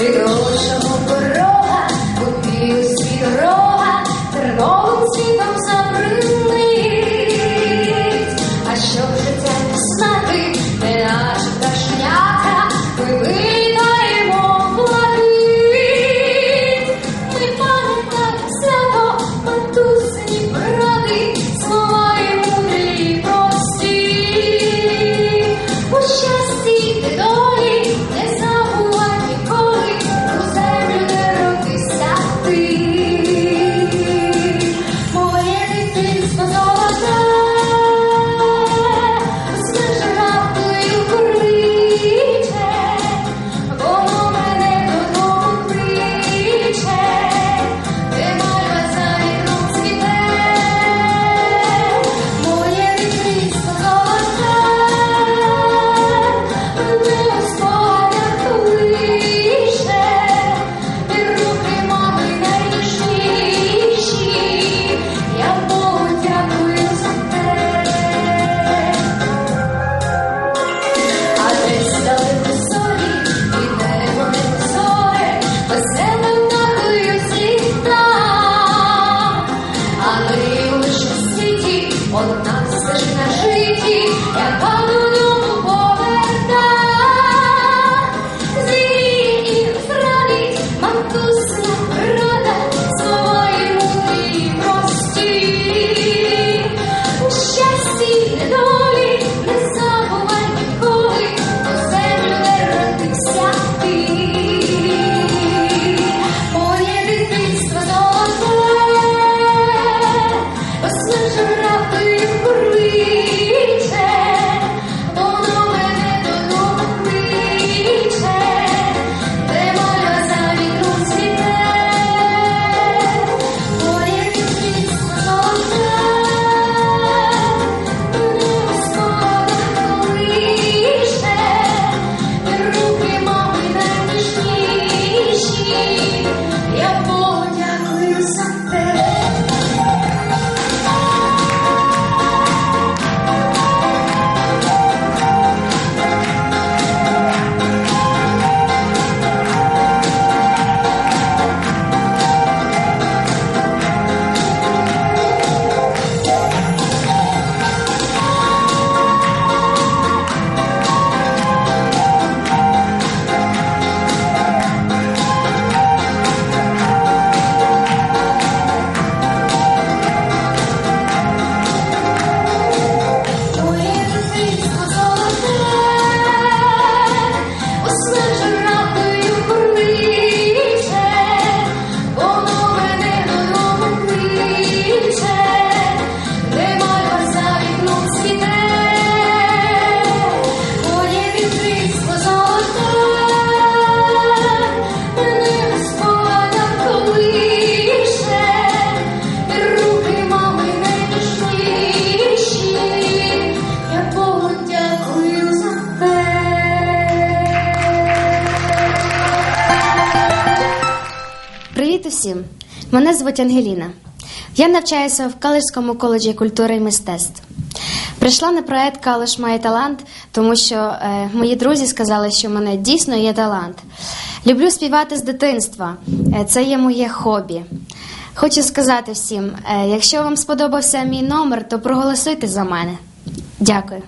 Ти очого порога. Усім! Мене звуть Ангеліна. Я навчаюся в Калишському коледжі культури і мистецтв. Прийшла на проект Калиш має талант, тому що е, мої друзі сказали, що в мене дійсно є талант. Люблю співати з дитинства. Е, це є моє хобі. Хочу сказати всім: е, якщо вам сподобався мій номер, то проголосуйте за мене. Дякую.